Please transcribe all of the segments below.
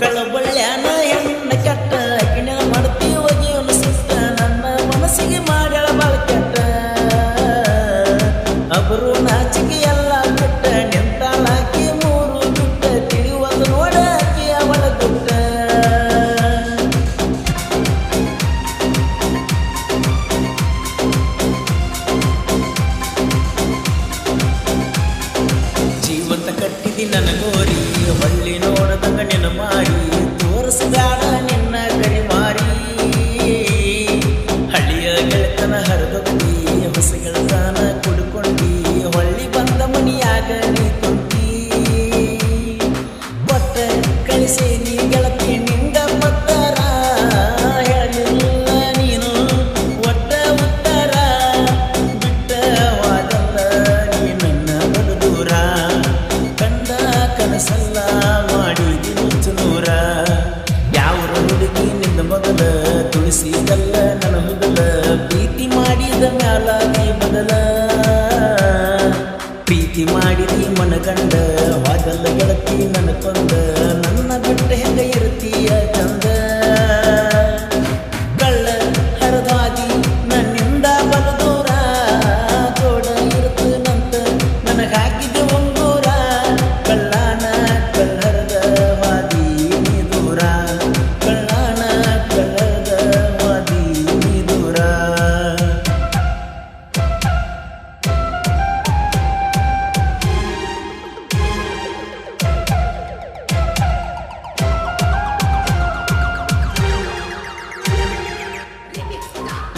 ಕಳಬಳ್ಳ್ಯಾನ ಹೆಣ್ಣ ಕೆಟ್ಟ ಕಿಣ ಮಾಡ್ತೀವ ಜೀವನ ಸುತ್ತ. ನನ್ನ ಮನಸ್ಸಿಗೆ ಮಾಡ್ಯಾಳ ಬಾಳ ಕೆಟ್ಟ. ಅಬರು ನಾಚಿಕೆ ಎಲ್ಲ ಬಿಟ್ಟ. ನಿಂತಾಳಾಕಿ ಮೂರು ಬಿಟ್ಟ. ತಿಳಿಯುವುದು ನೋಡಿ ಆಕಿ ಅವಳ ದುಟ್ಟ ಜೀವಂತ ಕಟ್ಟಿದಿ ನನಗೋರಿ ಹೊಳ್ಳ ಮಾಡಿ ಕನಹುದಲ ಪ್ರೀತಿ ಮಾಡಿದ ಮ್ಯಾಲಾಗಿ ನೀ ಬದಲ. ಪ್ರೀತಿ ಮಾಡಿದಿ ಮನಗಂಡ ಹೊದಲ ಗೆಳತಿ ನನಗೊಂದ.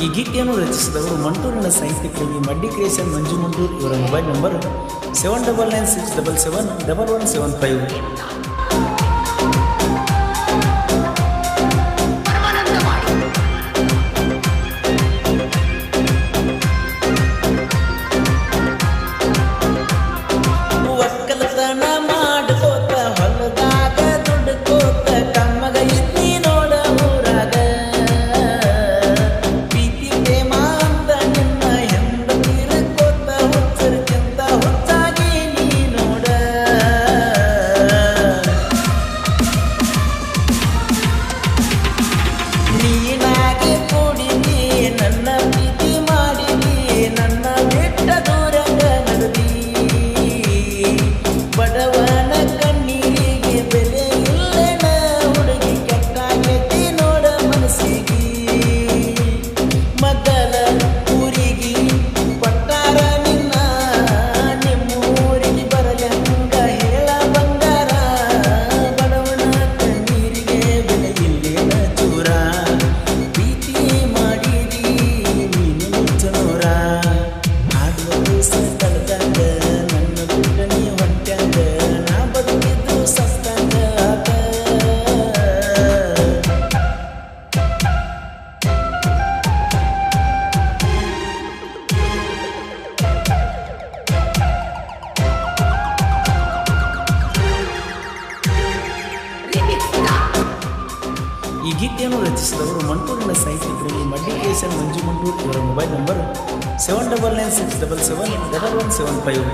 ಈ ಗೀತೆಯನ್ನು ರಚಿಸಿದವರು ಮಂಟೂರಿನ ಸಾಹಿತ್ಯ ಕವಿ ಮಡ್ಡಿ ಕ್ರಿಯೇಷನ್ ಮಂಜು ಮಂಟೂರ್ ಇವರ mobile number seven double nine six double seven double one seven five. ಗೀತೆಯನ್ನು ರಚಿಸಿದವರು ಮಂಟೂರಿನ ಸಾಹಿತ್ಯದಲ್ಲಿ ಎನ್ ಮಂಜು ಮಂಟೂರ್ ಇವರ mobile number seven double nine six double seven double one seven five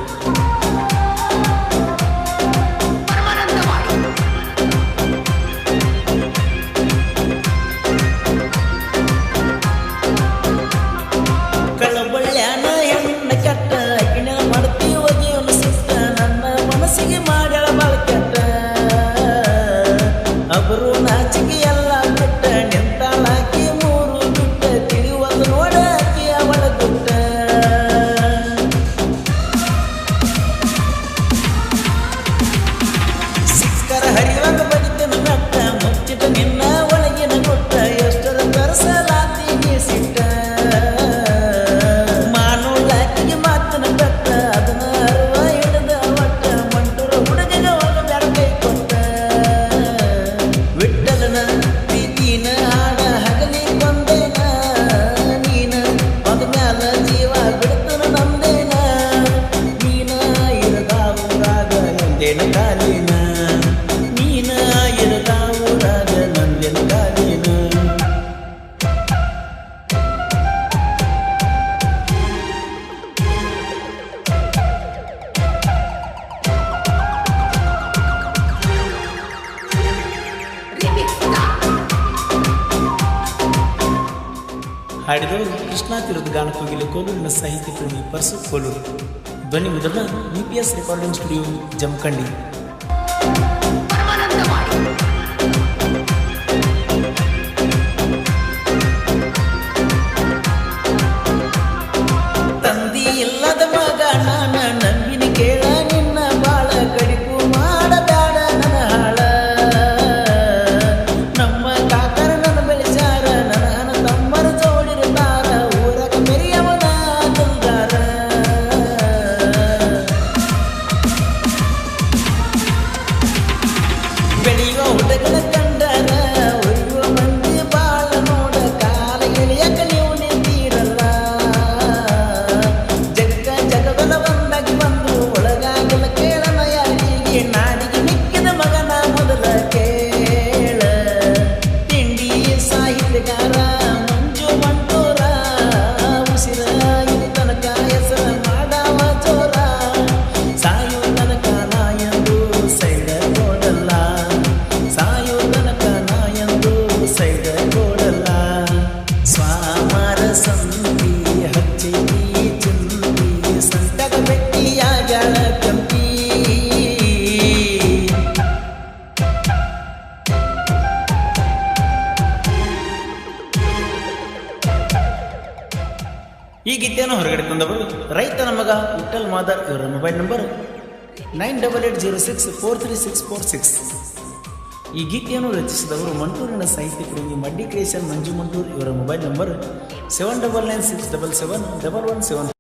summer ಹಾಡಿದವರು ಕೃಷ್ಣಾ ತೀರದ ಗಾನ ಕೋಗಿಲು ಕೋಲೂರಿನ ಸಾಹಿತ್ಯ ಪ್ರೇಮಿ ಪರ್ಸು ಕೋಲೂರು. ಧ್ವನಿ ಮುದ್ರಣ U P S recording studio Jamkhandi. ತಂದಿ ಇಲ್ಲದ ಈ ಹೊರಗಡೆ ತಂದವರು ರೈತನ ಮಗ ವಿಠಲ್ ಮಾದರ್ ಇವರ mobile number nine double eight zero six four three six four six. ಈ ಗೀತೆಯನ್ನು ರಚಿಸಿದವರು ಮಂಟೂರಿನ ಸಾಹಿತ್ಯ ಪ್ರೇಮಿ ಮಡ್ಡಿ ಕ್ರಿಯೇಷನ್ ಮಂಜು ಮಂಟೂರ್ ಇವರ mobile number seven double nine six double seven double one seven